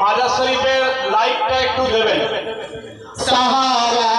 মাজার শরীফের লাইটটা একটু দেবেন। সাহারা